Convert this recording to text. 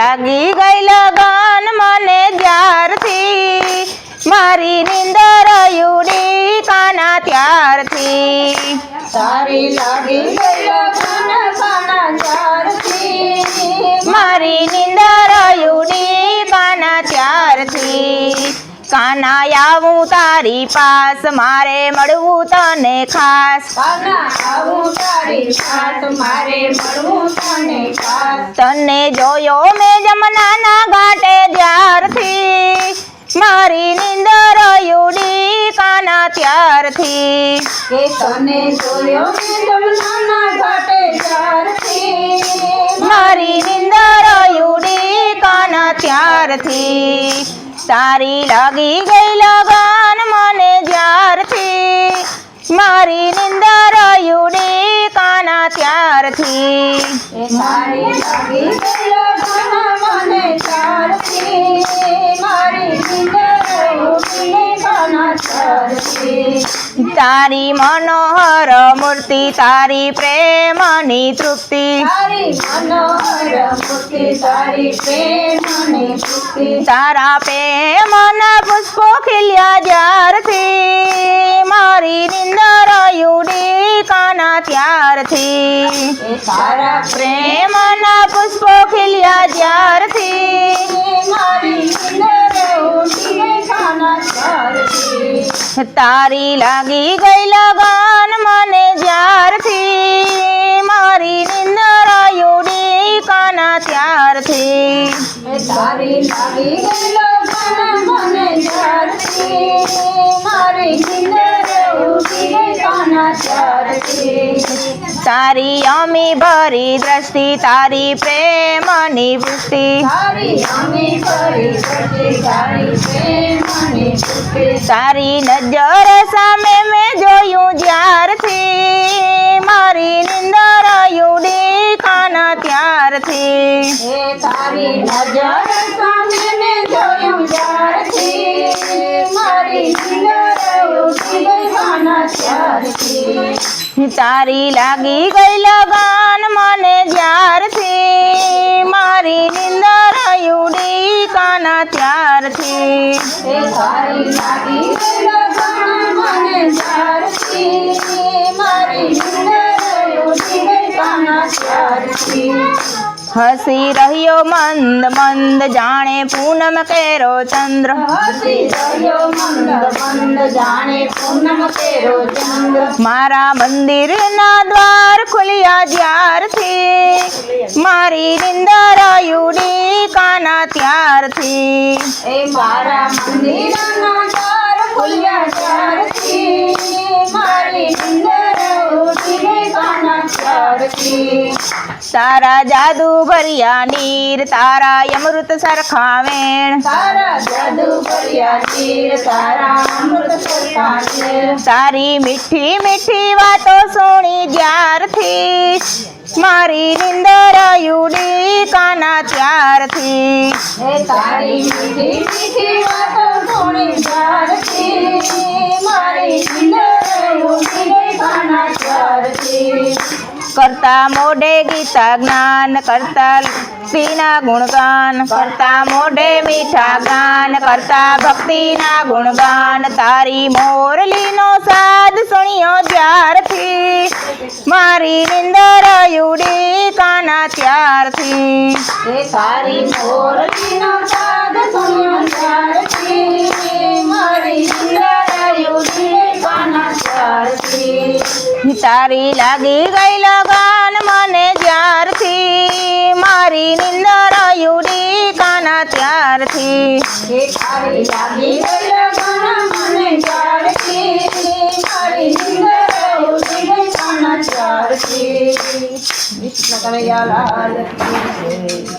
લાગી ગઈ લગન મને જ્યારથી. મારી નિંદર યુડી કાના ત્યારથી. તારી લાગી ગઈ લગન કાના ત્યારથી. મારી નિંદર યુડી કાના ત્યારથી. કાના આવું તારી પાસ મારે મળવું તને ખાસ. કાના આવું મારે મળવું તને તને જોયો મેં જમનાના ઘાટે ત્યારથી મારી નિંદર યુડી કાના ત્યારથી. કે તને જોયો મેં જમનાના ઘાટે ત્યારથી મારી નિંદર યુડી કાના ત્યારથી. તારી લાગી ગઈ લગન તારી મનોહર મૂર્તિ તારી પ્રેમની તૃપ્તિ તારી મનોહર મૂર્તિ તારી પ્રેમની તૃપ્તિ તારા પ્રેમના પુષ્પો ખીલ્યા જ્યારથી મારી નિંદર યુડી કાના ત્યારથી એ તારા પ્રેમના પુષ્પો ખીલ્યા જ્યારથી મારી તારી લાગી ગઈ લગન મને જ્યારથી મારી નિંદર યુડી કાના ત્યારથી એ તારી લાગી ગઈ લગન મને ત્યારથી મારી નિંદર ઉડીને કાના ત્યારથી તારી અમી ભરી દ્રષ્ટિ તારી પ્રેમની વૃષ્ટિ તારી અમી કરી કરતી તારી પ્રેમની તૃપ્તિ તારી નજર સામે મેં જોયું જ્યારથી. મારી નિંદર યુડી કાના ત્યારથી. એ તારી નજર સામે મેં જોયું જ્યારથી. મારી નિંદર ઉઠી ગઈ કાના ત્યારથી. તારી લાગી ગઈ લગન મને જ્યારથી. મારી નિંદર યુડી લગન ત્યારથી. હસી રહ્યો મંદ મંદ જાણે પૂનમ કેરો ચંદ્ર. મારા મંદિર મંદિરના દ્વાર ખુલ્યા જ્યારથી. મારી નિંદર કાના ત્યારથી એ મારા મંદિરના ચાર ખુલ્યા ચારથી મારી નિંદર ઉઠી ગઈ કાના ત્યારથી તારા જાદુ ભર્યા નીર તારા અમૃત સરખા વેણ. તારા જાદુ ભર્યા તીર તારા અમૃત સરખા છે તારી મીઠી મીઠી વાતો સુણી જ્યારથી. મારી નિંદર યુડી કાના ત્યારથી. તારી મીઠી મીઠી વાતો સુણી ત્યારથી મારી નિંદર કાના કરતા મોઢે ગીતા જ્ઞાન, કરતા ભક્તિના ગુણગાન, કરતા મોઢે મીઠા ગાન, કરતા ભક્તિના ગુણગાન. તારી મોરલીનો સાદ સુણ્યો ત્યારથી મારી નિંદર યુડી કાના ત્યારથી. તારી મોરલીનો સાદ સુણ્યો ત્યારથી તારી લાગી ગઈ લગન મને જ્યારથી, મારી નિંદર યુડી કાના ત્યારથી મારી નિંદર કાના ત્યારથી.